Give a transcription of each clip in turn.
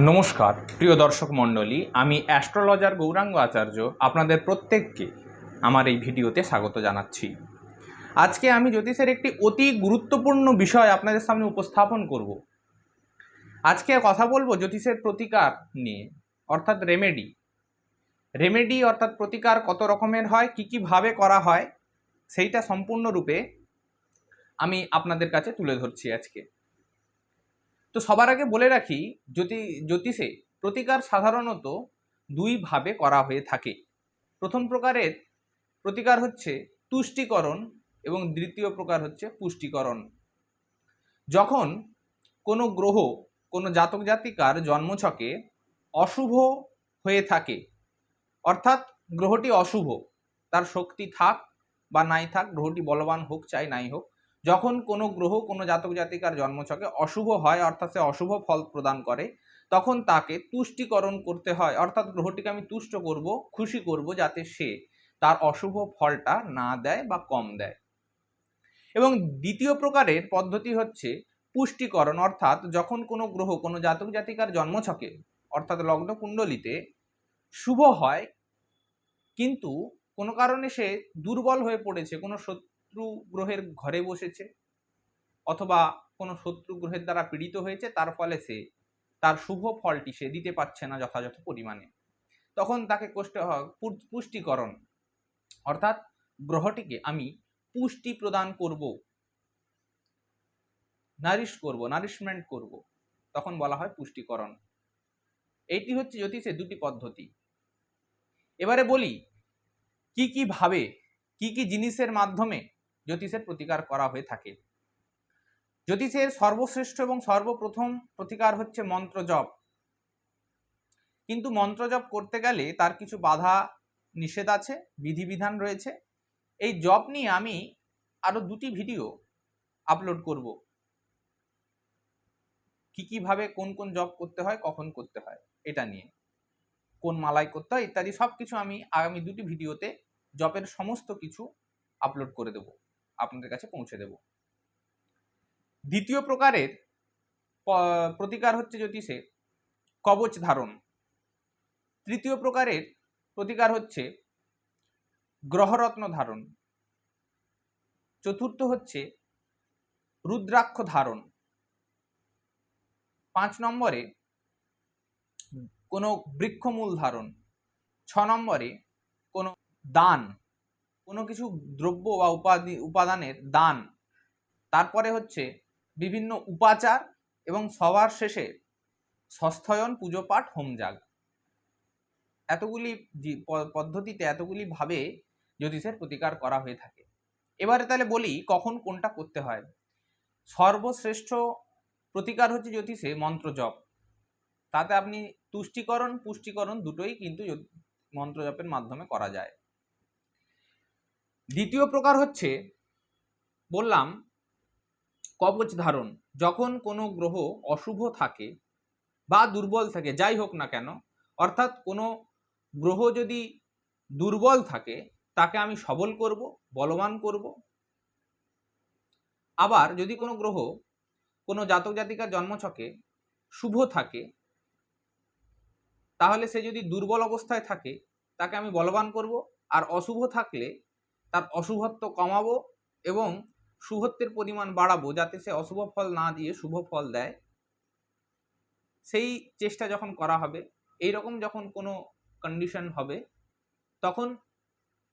নমস্কার, প্রিয় দর্শক মণ্ডলী, আমি অ্যাস্ট্রোলজার গৌরাঙ্গ আচার্য আপনাদের প্রত্যেককে আমার এই ভিডিওতে স্বাগত জানাচ্ছি। আজকে আমি জ্যোতিষের একটি অতি গুরুত্বপূর্ণ বিষয় আপনাদের সামনে উপস্থাপন করব। আজকে কথা বলব জ্যোতিষের প্রতিকার নিয়ে, অর্থাৎ রেমেডি রেমেডি অর্থাৎ প্রতিকার কত রকমের হয়, কী কীভাবে করা হয়, সেইটা সম্পূর্ণরূপে আমি আপনাদের কাছে তুলে ধরছি আজকে। তো সবার আগে বলে রাখি, জ্যোতি, জ্যোতিষে প্রতিকার সাধারণত দুইভাবে করা হয়ে থাকে। প্রথম প্রকারের প্রতিকার হচ্ছে তুষ্টিকরণ এবং দ্বিতীয় প্রকার হচ্ছে পুষ্টিকরণ। যখন কোনো গ্রহ, কোনো জাতক জাতিকার জন্মছকে অশুভ হয়ে থাকে, অর্থাৎ গ্রহটি অশুভ, তার শক্তি থাক বা নাই থাক, গ্রহটি বলবান হোক চাই নাই হোক যখন কোনো গ্রহ কোনো জাতক জাতিকার জন্মছকে অশুভ হয়, অর্থাৎ সে অশুভ ফল প্রদান করে, তখন তাকে তুষ্টিকরণ করতে হয়। অর্থাৎ গ্রহটিকে আমি তুষ্ট করব, খুশি করব যাতে সে তার অশুভ ফলটা না দেয় বা কম দেয়। এবং দ্বিতীয় প্রকারের পদ্ধতি হচ্ছে পুষ্টিকরণ। অর্থাৎ যখন কোনো গ্রহ কোনো জাতক জাতিকার জন্মছকে, অর্থাৎ লগ্ন কুণ্ডলিতে শুভ হয়, কিন্তু কোনো কারণে সে দুর্বল হয়ে পড়েছে, কোনো শত্রু গ্রহের ঘরে বসেছে অথবা কোনো শত্রু গ্রহের দ্বারা পীড়িত হয়েছে, তার ফলে সে, তার শুভ ফলটি সে দিতে পারছে না যথাযথ পরিমাণে। তখন তাকে কষ্ট পুষ্টিকরণ, অর্থাৎ গ্রহটিকে আমি পুষ্টি প্রদান করব, নারিশ করব, নারিশমেন্ট করব, তখন বলা হয় পুষ্টিকরণ। এইটি হচ্ছে জ্যোতিষের দুটি পদ্ধতি। এবারে বলি, কি কি ভাবে, কি কি জিনিসের মাধ্যমে জ্যোতিষের প্রতিকার করা হয়ে থাকে। জ্যোতিষের সর্বশ্রেষ্ঠ এবং সর্বপ্রথম প্রতিকার হচ্ছে মন্ত্র জপ। কিন্তু মন্ত্র জপ করতে গেলে তার কিছু বাধা নিষেধ আছে, বিধিবিধান রয়েছে। এই জপ নিয়ে আমি আরও দুটি ভিডিও আপলোড করব। কি কীভাবে কোন কোন জব করতে হয়, কখন করতে হয়, এটা নিয়ে। কোন মালাই করতে হয়, ইত্যাদি সব কিছু আমি আগামী দুটি ভিডিওতে জবের সমস্ত কিছু আপলোড করে দেব। আপনাদের কাছে পৌঁছে দেব। দ্বিতীয় প্রকারের প্রতিকার হচ্ছে জ্যোতিষে কবচ ধারণ। তৃতীয় প্রকারের প্রতিকার হচ্ছে গ্রহরত্ন ধারণ। চতুর্থ হচ্ছে রুদ্রাক্ষ ধারণ। পাঁচ নম্বরে কোনো বৃক্ষমূল ধারণ। ছ নম্বরে কোনো দান। কোনো কিছু দ্রব্য বা উপাদি উপাদানের দান। তারপরে হচ্ছে বিভিন্ন উপাচার এবং সবার শেষে ষষ্ঠয়ন পুজো পাঠ, হোমযাগ। এতগুলি পদ্ধতিতে এতগুলি ভাবে জ্যোতিষের প্রতিকার করা হয়ে থাকে। এবারে তাহলে বলি কখন কোনটা করতে হয়। সর্বশ্রেষ্ঠ প্রতিকার হচ্ছে জ্যোতিষে মন্ত্র জপ। তাতে আপনি তুষ্টিকরণ, পুষ্টিকরণ দুটোই কিন্তু জ্যোতি- মন্ত্র জপের মাধ্যমে করা যায়। দ্বিতীয় প্রকার হচ্ছে, বললাম, কবচ ধারণ। যখন কোনো গ্রহ অশুভ থাকে বা দুর্বল থাকে, যাই হোক না কেন, অর্থাৎ কোনো গ্রহ যদি দুর্বল থাকে, তাকে আমি সবল করব, বলবান করব। আবার যদি কোনো গ্রহ কোনো জাতক জাতিকার জন্মছকে শুভ থাকে, তাহলে সে যদি দুর্বল অবস্থায় থাকে, তাকে আমি বলবান করব। আর অশুভ থাকলে তার অশুভত্ব কমাবো এবং শুভত্বের পরিমাণ বাড়াবো যাতে সে অশুভ ফল না দিয়ে শুভ ফল দেয়। সেই চেষ্টা যখন করা হবে এই রকম যখন কোনো কন্ডিশন হবে, তখন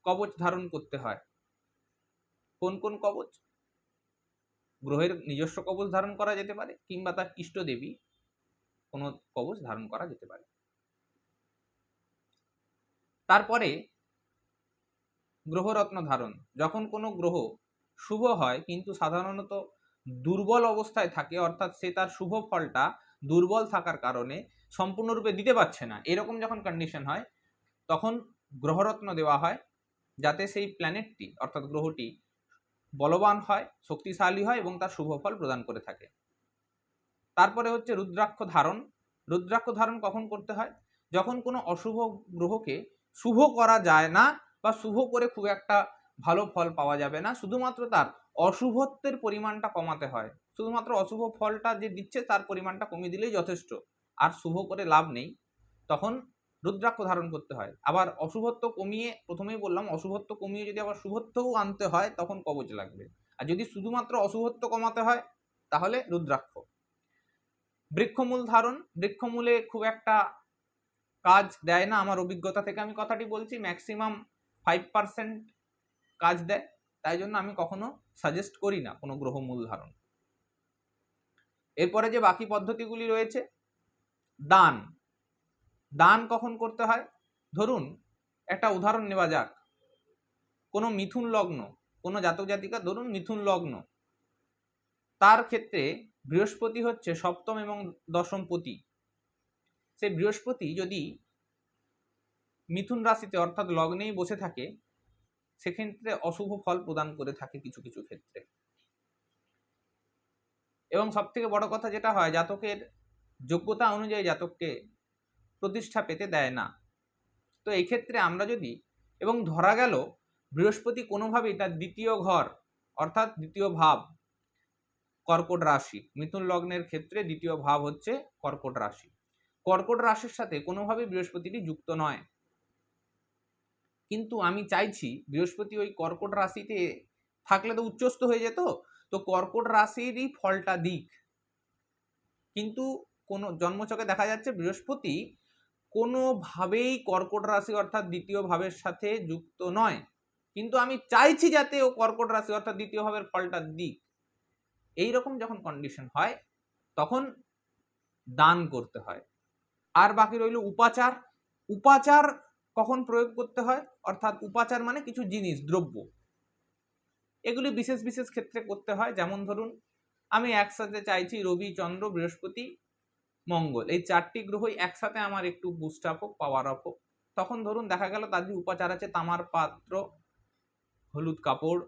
কবচ ধারণ করতে হয়। কোন কোন কবচ? গ্রহের নিজস্ব কবচ ধারণ করা যেতে পারে কিংবা তার ইষ্ট দেবী কোনো কবচ ধারণ করা যেতে পারে। তারপরে গ্রহরত্ন ধারণ। যখন কোনো গ্রহ শুভ হয়, কিন্তু সাধারণত দুর্বল অবস্থায় থাকে, অর্থাৎ সে তার শুভ ফলটা দুর্বল থাকার কারণে সম্পূর্ণরূপে দিতে পারছে না, এরকম যখন কন্ডিশন হয়, তখন গ্রহরত্ন দেওয়া হয়, যাতে সেই প্ল্যানেটটি অর্থাৎ গ্রহটি বলবান হয়, শক্তিশালী হয় এবং তার শুভ ফল প্রদান করে থাকে। তারপরে হচ্ছে রুদ্রাক্ষ ধারণ। রুদ্রাক্ষ ধারণ কখন করতে হয়? যখন কোনো অশুভ গ্রহকে শুভ করা যায় না বা শুভ করে খুব একটা ভালো ফল পাওয়া যাবে না। শুধুমাত্র তার অশুভত্বের পরিমাণটা কমাতে হয়। শুধুমাত্র অশুভ ফলটা যে দিচ্ছে তার পরিমাণটা কমিয়ে দিলেই যথেষ্ট। আর শুভ করে লাভ নেই। তখন রুদ্রাক্ষ ধারণ করতে হয়। আবার অশুভত্ব কমিয়ে প্রথমেই বললাম, অশুভত্ব কমিয়ে যদি আবার শুভত্বও আনতে হয়, তখন কবচ লাগবে। আর যদি শুধুমাত্র অশুভত্ব কমাতে হয়, তাহলে রুদ্রাক্ষ। বৃক্ষমূল ধারণ। বৃক্ষমূলে খুব একটা কাজ দেয় না। আমার অভিজ্ঞতা থেকে আমি কথাটি বলছি, ম্যাক্সিমাম ফাইভ পার্সেন্ট কাজ দেয়, তাই জন্য আমি কখনো সাজেস্ট করি না কোনো গ্রহমূল ধারণ। এরপরে যে বাকি পদ্ধতিগুলি রয়েছে, দান। দান কখন করতে হয়? ধরুন, একটা উদাহরণ নেওয়া যাক। কোনো মিথুন লগ্ন, কোনো জাতক জাতিকা, ধরুন মিথুন লগ্ন। তার ক্ষেত্রে বৃহস্পতি হচ্ছে সপ্তম এবং দশম পতি। সেই বৃহস্পতি যদি মিথুন রাশিতে অর্থাৎ লগ্নেই বসে থাকে, সেক্ষেত্রে অশুভ ফল প্রদান করে থাকে কিছু কিছু ক্ষেত্রে। এবং সব থেকে বড় কথা যেটা হয়, জাতকের যোগ্যতা অনুযায়ী জাতককে প্রতিষ্ঠা পেতে দেয় না। তো এই ক্ষেত্রে আমরা যদি, এবং ধরা গেল বৃহস্পতি কোনোভাবেই তার দ্বিতীয় ঘর, অর্থাৎ দ্বিতীয় ভাব কর্কট রাশি। মিথুন লগ্নের ক্ষেত্রে দ্বিতীয় ভাব হচ্ছে কর্কট রাশি। কর্কট রাশির সাথে কোনোভাবেই বৃহস্পতিটি যুক্ত নয়। কিন্তু আমি চাইছি বৃহস্পতি ওই কর্কট রাশিতে থাকলে তো উচ্চস্ত হয়ে যেত, তো কর্কট রাশিরই ফলটা দিক। কিন্তু কোনো জন্মচকে দেখা যাচ্ছে বৃহস্পতি কোনোভাবেই কর্কট রাশি অর্থাৎ দ্বিতীয় ভাবের সাথে যুক্ত নয়। কিন্তু আমি চাইছি যাতে ও কর্কট রাশি অর্থাৎ দ্বিতীয় ভাবের ফলটা দিক। এই রকম যখন কন্ডিশন হয়, তখন দান করতে হয়। আর বাকি রইল উপাচার। উপাচার কখন প্রয়োগ করতে হয়? অর্থাৎ উপাচার মানে কিছু জিনিস, দ্রব্য। এগুলি বিশেষ বিশেষ ক্ষেত্রে করতে হয়। যেমন ধরুন, আমি একসাথে চাইছি রবি, চন্দ্র, বৃহস্পতি, মঙ্গল। এই চারটি গ্রহই একসাথে আমার একটু বুস্ট আপ হোক পাওয়ার আপ হোক। তখন ধরুন, দেখা গেল তাদের উপাচার আছে, তামার পাত্র, হলুদ কাপড়,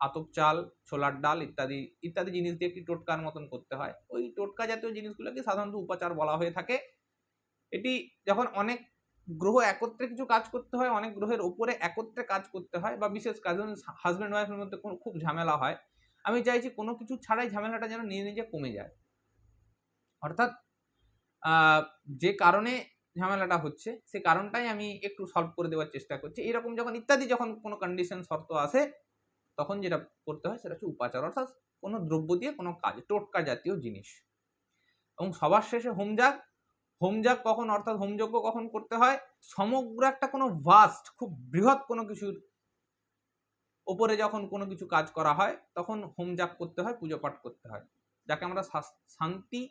আতপ চাল, ছোলার ডাল ইত্যাদি ইত্যাদি জিনিস দিয়ে একটি টোটকার মতন করতে হয়। ওই টোটকা জাতীয় জিনিসগুলোকে সাধারণত উপাচার বলা হয়ে থাকে। এটি যখন অনেক গ্রহ একত্রে কিছু কাজ করতে হয়, অনেক গ্রহের ওপরে একত্রে কাজ করতে হয় বা বিশেষ কাজ হাজব্যান্ড ওয়াইফের মধ্যে কোনো খুব ঝামেলা হয়। আমি চাইছি কোনো কিছু ছাড়াই ঝামেলাটা যেন নিজে নিজে কমে যায়। অর্থাৎ যে কারণে ঝামেলাটা হচ্ছে, সে কারণটাই আমি একটু সলভ করে দেওয়ার চেষ্টা করছি। এরকম যখন, ইত্যাদি যখন কোনো কন্ডিশন শর্ত আসে, তখন যেটা করতে হয় সেটা হচ্ছে উপাচার, অর্থাৎ কোনো দ্রব্য দিয়ে কোনো কাজ, টোটকা জাতীয় জিনিস। এবং সবার শেষে হোমজাগ হোমজাগ কখন, অর্থাৎ হোমযজ্ঞ কখন করতে হয়? সমগ্র একটা কোনো ভাস্ট খুব বৃহৎ কোনো কিছুর ওপরে যখন কোনো কিছু কাজ করা হয়, তখন হোমজাগ করতে হয়, পুজো পাঠ করতে হয়। যাকে আমরা শান্তি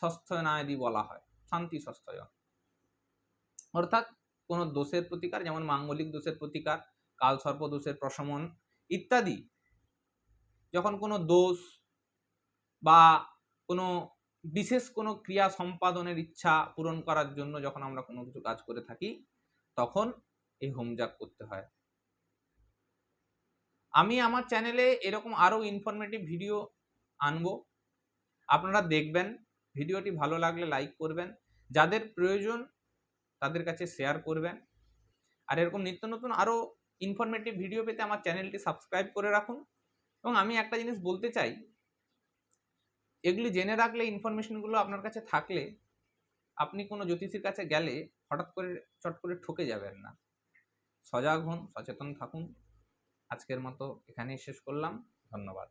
সস্থয়নাদি বলা হয়। শান্তি সস্থয়ন অর্থাৎ কোনো দোষের প্রতিকার, যেমন মাঙ্গলিক দোষের প্রতিকার, কালসর্প দোষের প্রশমন ইত্যাদি, যখন কোনো দোষ বা কোনো বিশেষ কোনো ক্রিয়া সম্পাদনের ইচ্ছা পূরণ করার জন্য যখন আমরা কোনো কিছু কাজ করে থাকি, তখন এই হোমজাগ করতে হয়। আমি আমার চ্যানেলে এরকম আরও ইনফরমেটিভ ভিডিও আনব। আপনারা দেখবেন, ভিডিওটি ভালো লাগলে লাইক করবেন। যাদের প্রয়োজন, তাদের কাছে শেয়ার করবেন। আর এরকম নিত্য নতুন আরও ইনফরমেটিভ ভিডিও পেতে আমার চ্যানেলটি সাবস্ক্রাইব করে রাখুন। এবং আমি একটা জিনিস বলতে চাই এগুলি জেনে রাখলে ইনফরমেশনগুলো আপনার কাছে থাকলে আপনি কোনো জ্যোতিষীর কাছে গেলে হঠাৎ করে, চট করে ঠকে যাবেন না। সজাগ হন, সচেতন থাকুন। আজকের মতো এখানেই শেষ করলাম। ধন্যবাদ।